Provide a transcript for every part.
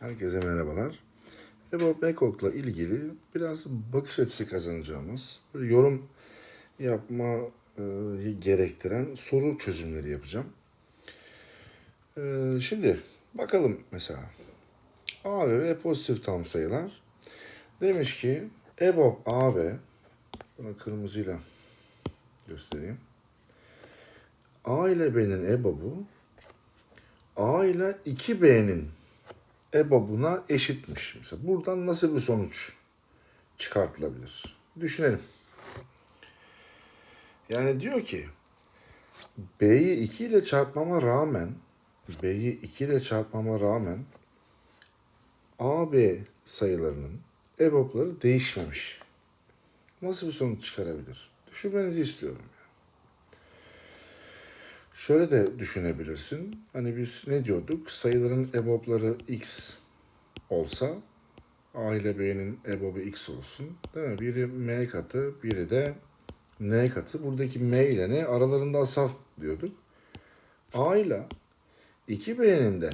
Herkese merhabalar. EBOB Mekok'la ilgili biraz bakış açısı kazanacağımız, yorum yapmayı gerektiren soru çözümleri yapacağım. Ee, Şimdi bakalım mesela A ve B pozitif tam sayılar. Demiş ki EBOB A ve bunu kırmızıyla göstereyim. A ile B'nin EBOB'u A ile 2B'nin EBOB'una eşitmiş. Mesela buradan nasıl bir sonuç çıkartılabilir? Düşünelim. Yani diyor ki B'yi 2 ile çarpmama rağmen B'yi 2 ile çarpmama rağmen AB sayılarının EBOB'ları değişmemiş. Nasıl bir sonuç çıkarabilir? Düşünmenizi istiyorum. Şöyle de düşünebilirsin. Hani biz ne diyorduk? Sayıların EBOB'ları x olsa A ile B'nin EBOB'u x olsun. Değil mi? Biri M katı, biri de N katı. Buradaki M ile N aralarında asal diyorduk. A ile 2B'nin de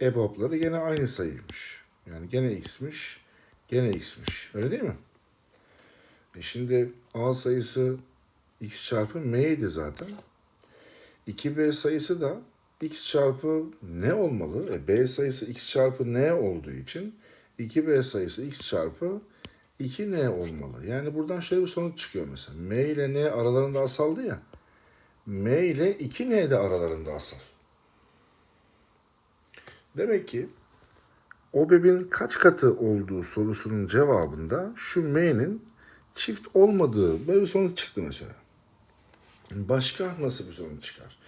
EBOB'ları gene aynı sayıymış. Yani gene x'miş, gene x'miş. Öyle değil mi? E şimdi A sayısı x çarpı m'ydi zaten. 2b sayısı da x çarpı n olmalı. E, b sayısı x çarpı n olduğu için 2b sayısı x çarpı 2n olmalı. Yani buradan şöyle bir sonuç çıkıyor mesela. m ile n aralarında asaldı ya. m ile 2n de aralarında asal. Demek ki OBEB'in kaç katı olduğu sorusunun cevabında şu m'nin çift olmadığı böyle bir sonuç çıktı mesela. Başka nasıl bir sonuç çıkar?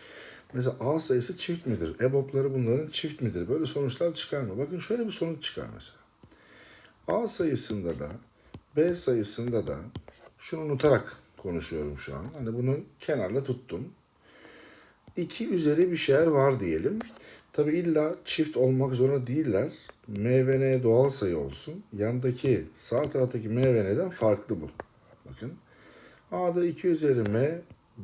Mesela A sayısı çift midir? EBOB'ları bunların çift midir? Böyle sonuçlar çıkar mı? Bakın şöyle bir sonuç çıkar mesela. A sayısında da B sayısında da şunu unutarak konuşuyorum şu an. Hani bunu kenarla tuttum. 2 üzeri bir şeyler var diyelim. Tabi illa çift olmak zorunda değiller. M ve N doğal sayı olsun. Yandaki sağ taraftaki M ve N'den farklı bu. Bakın. A'da 2 üzeri M,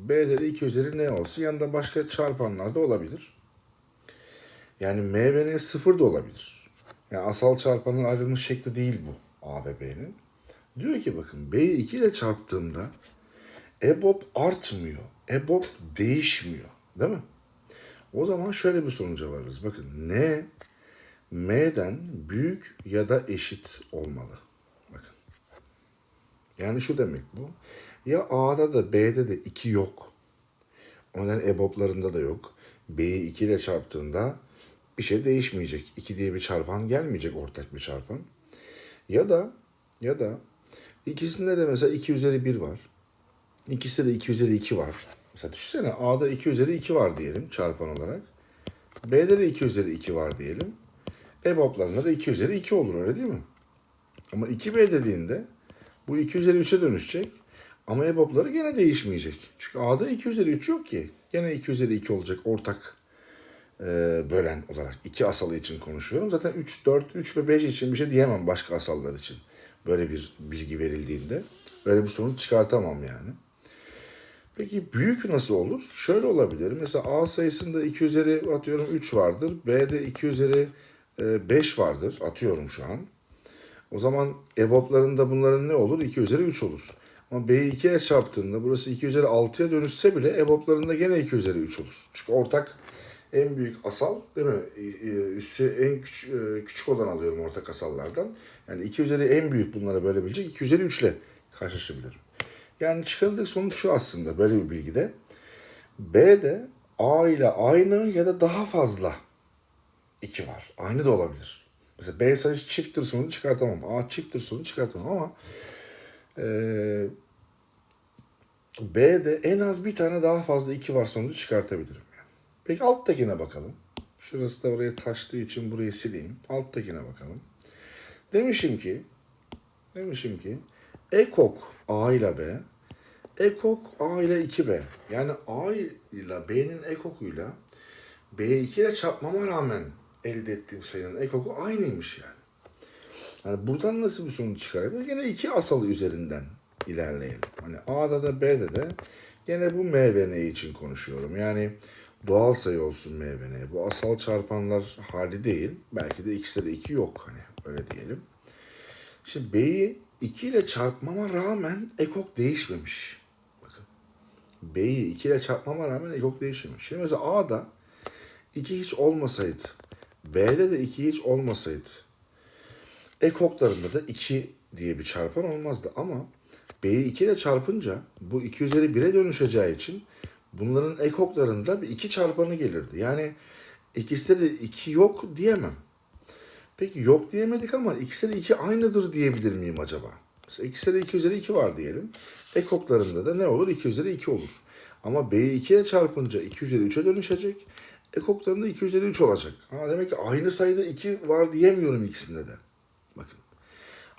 B'de de 2 üzeri N olsun. Yanında başka çarpanlar da olabilir. Yani M ve N sıfır da olabilir. Yani asal çarpanın ayrılmış şekli değil bu A ve B'nin. Diyor ki bakın B'yi 2 ile çarptığımda EBOB artmıyor. EBOB değişmiyor. Değil mi? O zaman şöyle bir sonuca varırız. Bakın N M'den büyük ya da eşit olmalı. Bakın. Yani şu demek bu. Ya A'da da B'de de 2 yok. Onların EBOB'larında da yok. B'yi 2 ile çarptığında bir şey değişmeyecek. 2 diye bir çarpan gelmeyecek ortak bir çarpan. Ya da ya da ikisinde de mesela 2 üzeri 1 var. İkisinde de 2 üzeri 2 var. Mesela düşünsene A'da 2 üzeri 2 var diyelim çarpan olarak. B'de de 2 üzeri 2 var diyelim. EBOB'larında da 2 üzeri 2 olur öyle değil mi? Ama 2B dediğinde bu 2 üzeri 3'e dönüşecek. Ama EBOB'ları gene değişmeyecek. Çünkü A'da 2 üzeri 3 yok ki. Gene 2 üzeri 2 olacak ortak e, bölen olarak. iki asalı için konuşuyorum. Zaten 3, 4, 3 ve 5 için bir şey diyemem başka asallar için. Böyle bir bilgi verildiğinde. Böyle bir sonuç çıkartamam yani. Peki büyük nasıl olur? Şöyle olabilir. Mesela A sayısında 2 üzeri atıyorum 3 vardır. B'de 2 üzeri 5 vardır. Atıyorum şu an. O zaman EBOB'larında bunların ne olur? 2 üzeri 3 olur. Ama B'yi 2'ye çarptığında burası 2 üzeri 6'ya dönüşse bile EBOB'larında gene 2 üzeri 3 olur. Çünkü ortak en büyük asal değil mi? Üssü en küçük, küçük olan alıyorum ortak asallardan. Yani 2 üzeri en büyük bunlara bölebilecek 2 üzeri 3 ile karşılaşabilirim. Yani çıkarılacak sonuç şu aslında böyle bir bilgide. B de A ile aynı ya da daha fazla 2 var. Aynı da olabilir. Mesela B sayısı çifttir sonucu çıkartamam. A çifttir sonucu çıkartamam ama eee B'de en az bir tane daha fazla 2 var sonucu çıkartabilirim. Yani. Peki alttakine bakalım. Şurası da oraya taştığı için burayı sileyim. Alttakine bakalım. Demişim ki demişim ki ekok A ile B ekok A ile 2B. Yani A ile B'nin ekokuyla B2 ile çarpmama rağmen elde ettiğim sayının ekoku aynıymış yani. Yani buradan nasıl bir sonuç çıkarabilir? Gene iki asalı üzerinden ilerleyelim. Hani A'da da B'de de gene bu M ve N için konuşuyorum. Yani doğal sayı olsun m ve n. Bu asal çarpanlar hali değil. Belki de ikisi de 2 yok hani öyle diyelim. Şimdi b'yi 2 ile çarpmama rağmen ekok değişmemiş. Bakın. B'yi 2 ile çarpmama rağmen ekok değişmemiş. Şimdi mesela A'da 2 hiç olmasaydı, B'de de 2 hiç olmasaydı, ekoklarında da 2 diye bir çarpan olmazdı. Ama B'yi 2 ile çarpınca bu 2 üzeri 1'e dönüşeceği için bunların ekoklarında bir 2 çarpanı gelirdi. Yani ikisi de 2 yok diyemem. Peki yok diyemedik ama ikisi de 2 aynıdır diyebilir miyim acaba? Mesela ikisi de 2 üzeri 2 var diyelim. Ekoklarında da ne olur? 2 üzeri 2 olur. Ama B'yi 2 ile çarpınca 2 üzeri 3'e dönüşecek. Ekoklarında 2 üzeri 3 olacak. Ha, demek ki aynı sayıda 2 var diyemiyorum ikisinde de.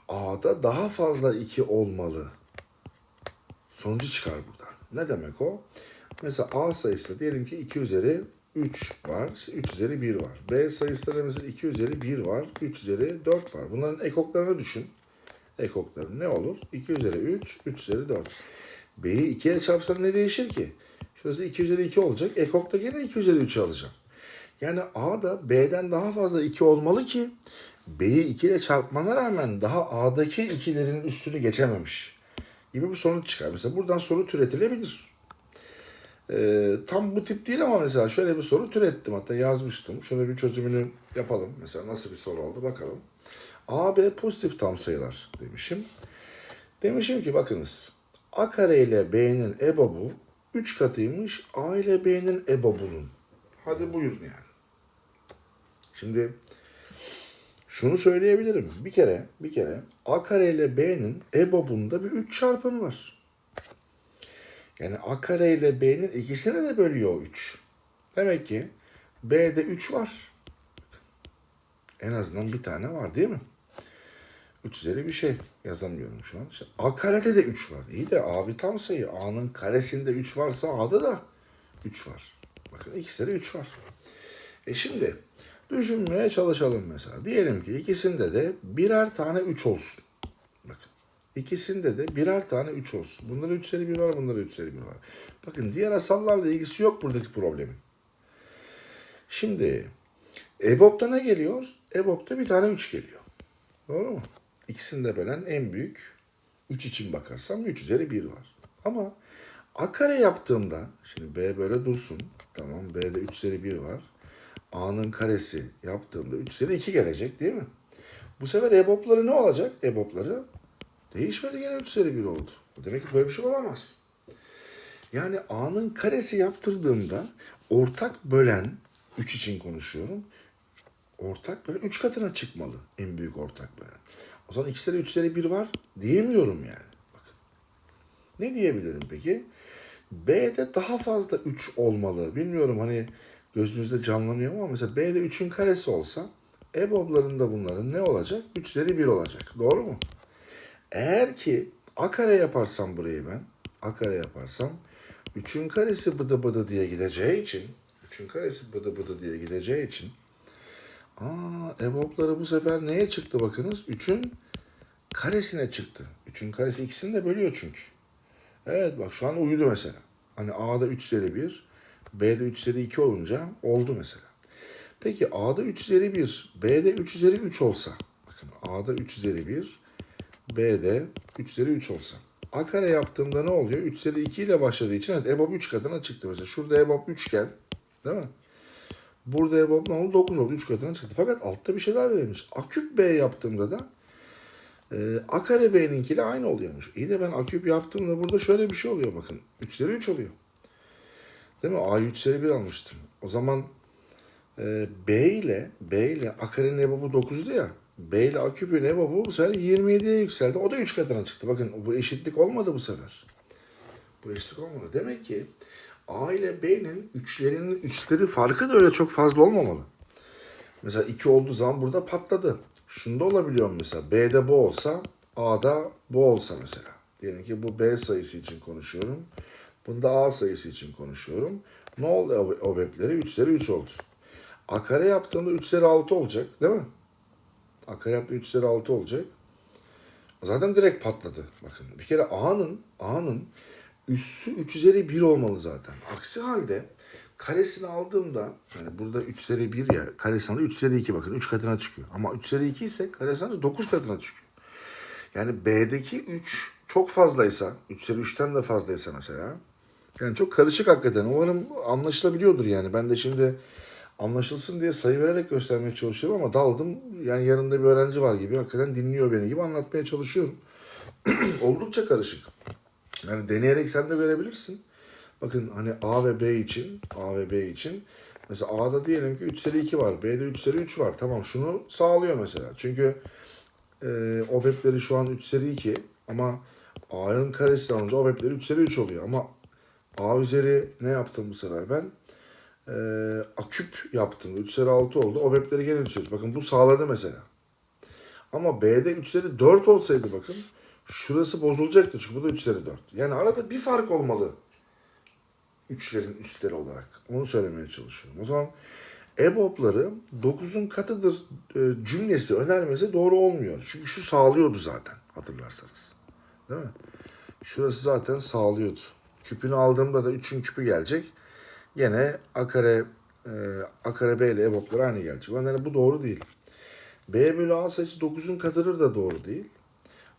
A'da daha fazla 2 olmalı. Sonucu çıkar buradan. Ne demek o? Mesela A sayısı diyelim ki 2 üzeri 3 var, 3 üzeri 1 var. B sayısı da mesela 2 üzeri 1 var, 3 üzeri 4 var. Bunların ekoklarını düşün. Ekokları ne olur? 2 üzeri 3, 3 üzeri 4. B'yi 2 ile çarpsam ne değişir ki? Şurası 2 üzeri 2 olacak. Ekokta gene 2 üzeri 3 alacağım. Yani A'da B'den daha fazla 2 olmalı ki B'yi 2 ile çarpmana rağmen daha A'daki ikilerin üstünü geçememiş gibi bir sonuç çıkar. Mesela buradan soru türetilebilir. Ee, tam bu tip değil ama mesela şöyle bir soru türettim hatta yazmıştım. Şöyle bir çözümünü yapalım. Mesela nasıl bir soru oldu bakalım. A, B pozitif tam sayılar demişim. Demişim ki bakınız A kare ile B'nin EBOB'u 3 katıymış. A ile B'nin EBOB'unun. Hadi buyurun yani. Şimdi şunu söyleyebilirim. Bir kere, bir kere A kare ile B'nin EBOB'unda bir 3 çarpanı var. Yani A kare ile B'nin ikisini de bölüyor 3. Demek ki B'de 3 var. En azından bir tane var değil mi? 3 üzeri bir şey yazamıyorum şu an. İşte A karede de 3 var. İyi de A bir tam sayı. A'nın karesinde 3 varsa A'da da 3 var. Bakın ikisinde de 3 var. E şimdi düşünmeye çalışalım mesela. Diyelim ki ikisinde de birer tane 3 olsun. Bakın. İkisinde de birer tane 3 olsun. Bunlara 3 üzeri 1 var, bunlara 3 üzeri 1 var. Bakın diğer asallarla ilgisi yok buradaki problemin. Şimdi EBOB'da ne geliyor? EBOB'da bir tane 3 geliyor. Doğru mu? İkisini de bölen en büyük 3 için bakarsam 3 üzeri 1 var. Ama A kare yaptığımda, şimdi B böyle dursun. Tamam B'de 3 üzeri 1 var. A'nın karesi yaptığımda 3 üzeri 2 gelecek değil mi? Bu sefer EBOB'ları ne olacak? EBOB'ları değişmedi gene 3 üzeri 1 oldu. Demek ki böyle bir şey olamaz. Yani A'nın karesi yaptırdığımda ortak bölen 3 için konuşuyorum. Ortak bölen 3 katına çıkmalı. En büyük ortak bölen. O zaman ikisi de 3 üzeri 1 var diyemiyorum yani. Bakın. Ne diyebilirim peki? B'de daha fazla 3 olmalı. Bilmiyorum hani gözünüzde canlanıyor ama mesela B'de 3'ün karesi olsa EBOB'larında bunların ne olacak? 3 üzeri 1 olacak. Doğru mu? Eğer ki A kare yaparsam burayı ben, A kare yaparsam 3'ün karesi bıdı bıdı diye gideceği için 3'ün karesi bıdı bıdı diye gideceği için Aa, EBOB'ları bu sefer neye çıktı bakınız? 3'ün karesine çıktı. 3'ün karesi ikisini de bölüyor çünkü. Evet bak şu an uyudu mesela. Hani A'da 3 üzeri 1, B'de 3 üzeri 2 olunca oldu mesela. Peki A'da 3 üzeri 1, B'de 3 üzeri 3 olsa. Bakın A'da 3 üzeri 1, B'de 3 üzeri 3 olsa. A kare yaptığımda ne oluyor? 3 üzeri 2 ile başladığı için evet EBOB 3 katına çıktı mesela. Şurada EBOB üçgen. Değil mi? Burada EBOB ne oldu? 9 oldu. 3 katına çıktı. Fakat altta bir şey daha verilmiş. A küp B yaptığımda da e, A kare B'ninkiyle aynı oluyormuş. İyi de ben A küp yaptığımda burada şöyle bir şey oluyor bakın. 3 üzeri 3 oluyor. Değil mi? A'yı 3 üzeri 1 almıştım. O zaman e, B ile B ile A karenin EBOB'u 9'du ya. B ile A küpün EBOB'u bu sefer 27'ye yükseldi. O da 3 katına çıktı. Bakın bu eşitlik olmadı bu sefer. Bu eşitlik olmadı. Demek ki A ile B'nin üçlerinin üçleri farkı da öyle çok fazla olmamalı. Mesela 2 olduğu zaman burada patladı. Şunda olabiliyor mesela? B'de bu olsa A'da bu olsa mesela. Diyelim ki bu B sayısı için konuşuyorum. Bunda A sayısı için konuşuyorum. Ne oldu o webleri? 3 üzeri 3 oldu. A yaptığında 3 üzeri 6 olacak değil mi? A kare yaptığında 3 üzeri 6 olacak. Zaten direkt patladı. Bakın bir kere A'nın A'nın üssü 3 üzeri 1 olmalı zaten. Aksi halde Karesini aldığımda yani burada 3 üzeri 1 ya karesini alıyor 3 üzeri 2 bakın 3 katına çıkıyor. Ama 3 üzeri 2 ise karesini alınca 9 katına çıkıyor. Yani B'deki 3 çok fazlaysa 3 üzeri 3'ten de fazlaysa mesela yani çok karışık hakikaten. Umarım anlaşılabiliyordur yani. Ben de şimdi anlaşılsın diye sayı vererek göstermeye çalışıyorum ama daldım. Yani yanında bir öğrenci var gibi hakikaten dinliyor beni gibi anlatmaya çalışıyorum. Oldukça karışık. Yani deneyerek sen de görebilirsin. Bakın hani A ve B için, A ve B için mesela A'da diyelim ki 3 üzeri 2 var, B'de 3 üzeri 3 var. Tamam şunu sağlıyor mesela. Çünkü e, OBEP'leri şu an 3 üzeri 2 ama A'nın karesi alınca OBEP'leri 3 üzeri 3 oluyor. Ama A üzeri ne yaptım bu sefer ben? E, aküp yaptım. 3 üzeri 6 oldu. OBEP'leri gene 3 üzeri. Bakın bu sağladı mesela. Ama B'de 3 üzeri 4 olsaydı bakın şurası bozulacaktı. Çünkü bu da 3 üzeri 4. Yani arada bir fark olmalı. Üçlerin üstleri olarak. Onu söylemeye çalışıyorum. O zaman EBOB'ları 9'un katıdır e, cümlesi önermesi doğru olmuyor. Çünkü şu sağlıyordu zaten hatırlarsanız. Değil mi? Şurası zaten sağlıyordu. Küpünü aldığımda da 3'ün küpü gelecek. Gene A kare, e, A B ile EBOB'lar aynı gelecek. Yani bu doğru değil. B bölü A sayısı 9'un katıdır da doğru değil.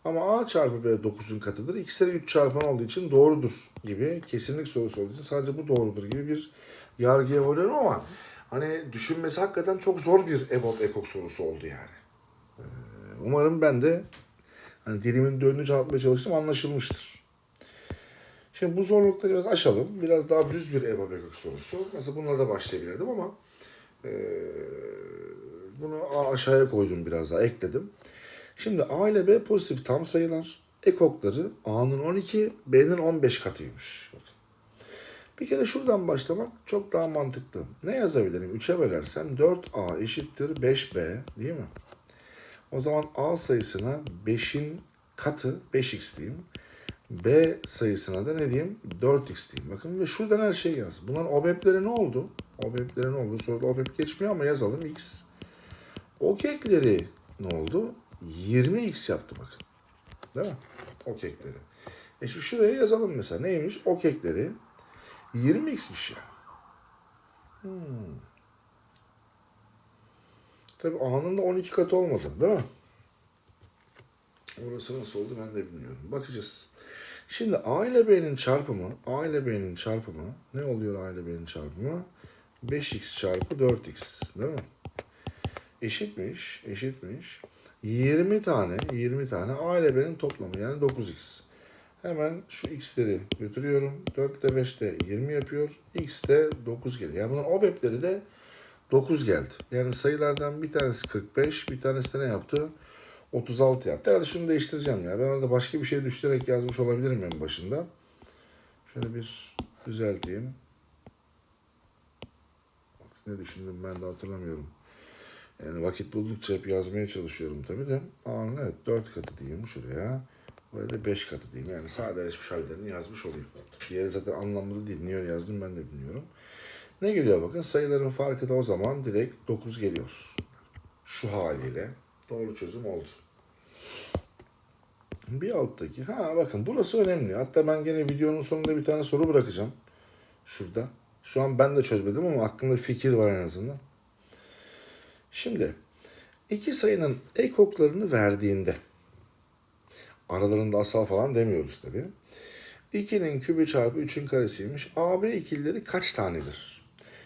Ama A çarpı B 9'un katıdır. İkisi de 3 çarpan olduğu için doğrudur gibi kesinlik sorusu olduğu için sadece bu doğrudur gibi bir yargıya varıyorum ama hani düşünmesi hakikaten çok zor bir EBOB ekok sorusu oldu yani. Ee, Umarım ben de hani dilimin dönünü cevaplamaya çalıştım anlaşılmıştır. Şimdi bu zorlukları biraz aşalım. Biraz daha düz bir EBOB ekok sorusu. Mesela bunlara da başlayabilirdim ama e, bunu aşağıya koydum biraz daha ekledim. Şimdi A ile B pozitif tam sayılar. Ekokları A'nın 12, B'nin 15 katıymış. Bir kere şuradan başlamak çok daha mantıklı. Ne yazabilirim? 3'e bölersem 4A eşittir 5B değil mi? O zaman A sayısına 5'in katı 5x diyeyim. B sayısına da ne diyeyim? 4x diyeyim. Bakın ve şuradan her şey yaz. Bunların OBEP'leri ne oldu? OBEP'leri ne oldu? Soruda OBEP geçmiyor ama yazalım x. O kekleri ne oldu? 20x yaptı bakın. Değil mi? O kekleri. E şimdi şuraya yazalım mesela. Neymiş? O kekleri 20x'miş ya. Hmm. Tabii A'nın da 12 katı olmadı değil mi? Orası nasıl oldu ben de bilmiyorum. Bakacağız. Şimdi A ile B'nin çarpımı, A ile B'nin çarpımı ne oluyor A ile B'nin çarpımı? 5x çarpı 4x değil mi? Eşitmiş, eşitmiş. 20 tane, 20 tane A ile B'nin toplamı yani 9x. Hemen şu x'leri götürüyorum. 4 ile 5 de 20 yapıyor. x de 9 geliyor. Yani bunun OBEP'leri de 9 geldi. Yani sayılardan bir tanesi 45, bir tanesi de ne yaptı? 36 yaptı. Herhalde şunu değiştireceğim ya. Ben orada başka bir şey düşürerek yazmış olabilirim en başında. Şöyle bir düzelteyim. Ne düşündüm ben de hatırlamıyorum. Yani vakit buldukça hep yazmaya çalışıyorum tabii de. A'nın evet 4 katı diyeyim şuraya. Böyle de 5 katı diyeyim. Yani sadeleşmiş hallerini yazmış olayım. Diğeri zaten anlamlı değil. Niye yazdım ben de bilmiyorum. Ne geliyor bakın sayıların farkı da o zaman direkt 9 geliyor. Şu haliyle doğru çözüm oldu. Bir alttaki. Ha bakın burası önemli. Hatta ben gene videonun sonunda bir tane soru bırakacağım. Şurada. Şu an ben de çözmedim ama aklımda bir fikir var en azından. Şimdi iki sayının ekoklarını verdiğinde aralarında asal falan demiyoruz tabii. 2'nin kübü çarpı 3'ün karesiymiş. AB ikilileri kaç tanedir?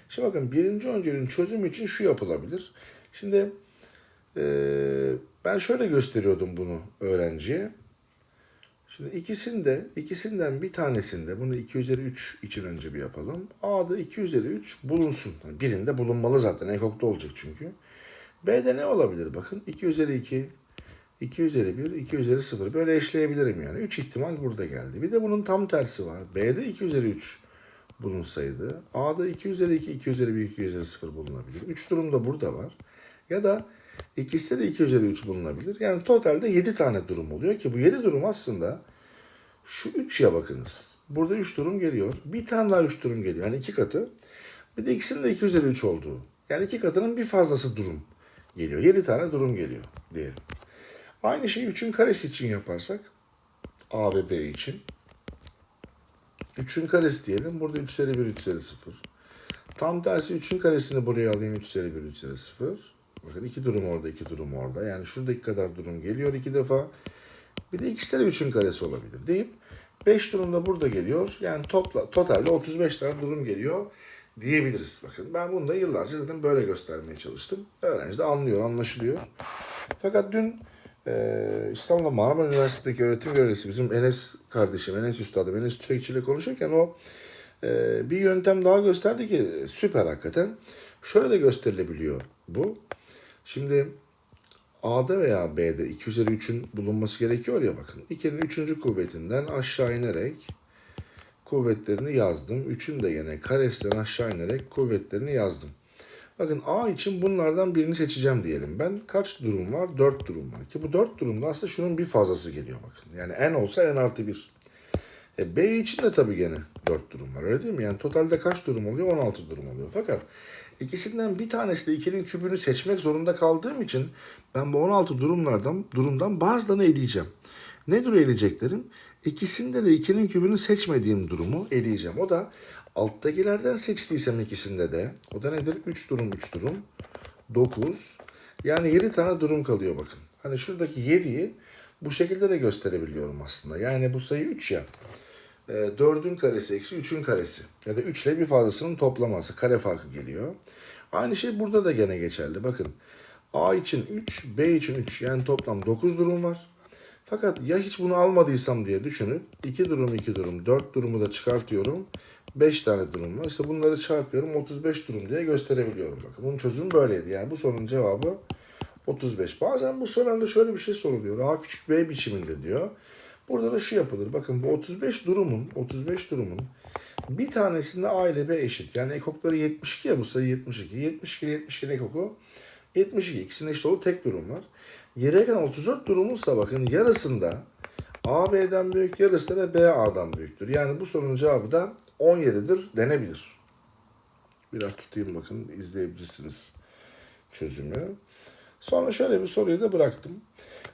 Şimdi bakın birinci öncülün çözümü için şu yapılabilir. Şimdi eee, ben şöyle gösteriyordum bunu öğrenciye. Şimdi ikisinde, ikisinden bir tanesinde, bunu 2 üzeri 3 için önce bir yapalım. A'da 2 üzeri 3 bulunsun. Yani birinde bulunmalı zaten. Ekokta olacak çünkü. B'de ne olabilir bakın? 2 üzeri 2, 2 üzeri 1, 2 üzeri 0. Böyle eşleyebilirim yani. 3 ihtimal burada geldi. Bir de bunun tam tersi var. B'de 2 üzeri 3 bulunsaydı. A'da 2 üzeri 2, 2 üzeri 1, 2 üzeri 0 bulunabilir. 3 durum da burada var. Ya da ikisi de 2 üzeri 3 bulunabilir. Yani totalde 7 tane durum oluyor ki bu 7 durum aslında şu 3'ya bakınız. Burada 3 durum geliyor. Bir tane daha 3 durum geliyor. Yani 2 katı. Bir de ikisinin de 2 üzeri 3 olduğu. Yani 2 katının bir fazlası durum geliyor. 7 tane durum geliyor diyelim. Aynı şeyi 3'ün karesi için yaparsak A ve B için 3'ün karesi diyelim. Burada 3 üzeri 1, 3 üzeri 0. Tam tersi 3'ün karesini buraya alayım 3 üzeri 1 3 üzeri 0. Bakın iki durum orada iki durum orada. Yani şuradaki kadar durum geliyor iki defa. Bir de ikisi de 3'ün karesi olabilir deyip 5 durum da burada geliyor. Yani topla, totalde 35 tane durum geliyor diyebiliriz. Bakın ben bunu da yıllarca zaten böyle göstermeye çalıştım. Öğrenci de anlıyor, anlaşılıyor. Fakat dün e, İstanbul'da Marmara Üniversitesi'ndeki öğretim görevlisi bizim Enes kardeşim, Enes Üstadım, Enes Tüfekçi ile konuşurken o e, bir yöntem daha gösterdi ki süper hakikaten. Şöyle de gösterilebiliyor bu. Şimdi A'da veya B'de 2 üzeri 3'ün bulunması gerekiyor ya bakın. 2'nin 3. kuvvetinden aşağı inerek kuvvetlerini yazdım. 3'ün de yine karesinden aşağı inerek kuvvetlerini yazdım. Bakın A için bunlardan birini seçeceğim diyelim ben. Kaç durum var? 4 durum var. Ki bu 4 durumda aslında şunun bir fazlası geliyor bakın. Yani n olsa n artı 1. E B için de tabii gene 4 durum var öyle değil mi? Yani totalde kaç durum oluyor? 16 durum oluyor. Fakat ikisinden bir tanesi de 2'nin kübünü seçmek zorunda kaldığım için ben bu 16 durumlardan durumdan bazılarını eleyeceğim. Nedir eleyeceklerim? İkisinde de 2'nin kübünü seçmediğim durumu eleyeceğim. O da alttakilerden seçtiysem ikisinde de o da nedir? 3 durum 3 durum 9 yani 7 tane durum kalıyor bakın. Hani şuradaki 7'yi bu şekilde de gösterebiliyorum aslında. Yani bu sayı 3 ya. E, 4'ün karesi eksi 3'ün karesi. Ya da 3 ile bir fazlasının toplaması. Kare farkı geliyor. Aynı şey burada da gene geçerli. Bakın A için 3, B için 3. Yani toplam 9 durum var. Fakat ya hiç bunu almadıysam diye düşünüp 2 durum 2 durum 4 durumu da çıkartıyorum. 5 tane durum var. İşte bunları çarpıyorum 35 durum diye gösterebiliyorum. Bakın bunun çözümü böyleydi. Yani bu sorunun cevabı 35. Bazen bu sorularda şöyle bir şey soruluyor. A küçük B biçiminde diyor. Burada da şu yapılır. Bakın bu 35 durumun 35 durumun bir tanesinde A ile B eşit. Yani ekokları 72 ya bu sayı 72. 72 ile 72'nin ekoku 72. İkisinin eşit olduğu tek durum var. Geriye kalan 34 durumumuzsa bakın yarısında A B'den büyük, yarısı da B A'dan büyüktür. Yani bu sorunun cevabı da 17'dir denebilir. Biraz tutayım bakın izleyebilirsiniz çözümü. Sonra şöyle bir soruyu da bıraktım.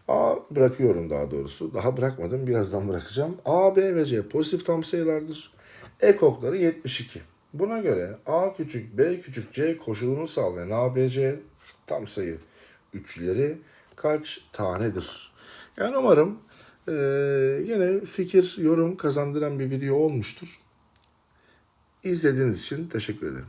A bırakıyorum daha doğrusu. Daha bırakmadım. Birazdan bırakacağım. A, B ve C pozitif tam sayılardır. Ekokları 72. Buna göre A küçük, B küçük, C koşulunu sağlayan A, B, C tam sayı üçleri kaç tanedir? Yani umarım eee yine fikir, yorum kazandıran bir video olmuştur. İzlediğiniz için teşekkür ederim.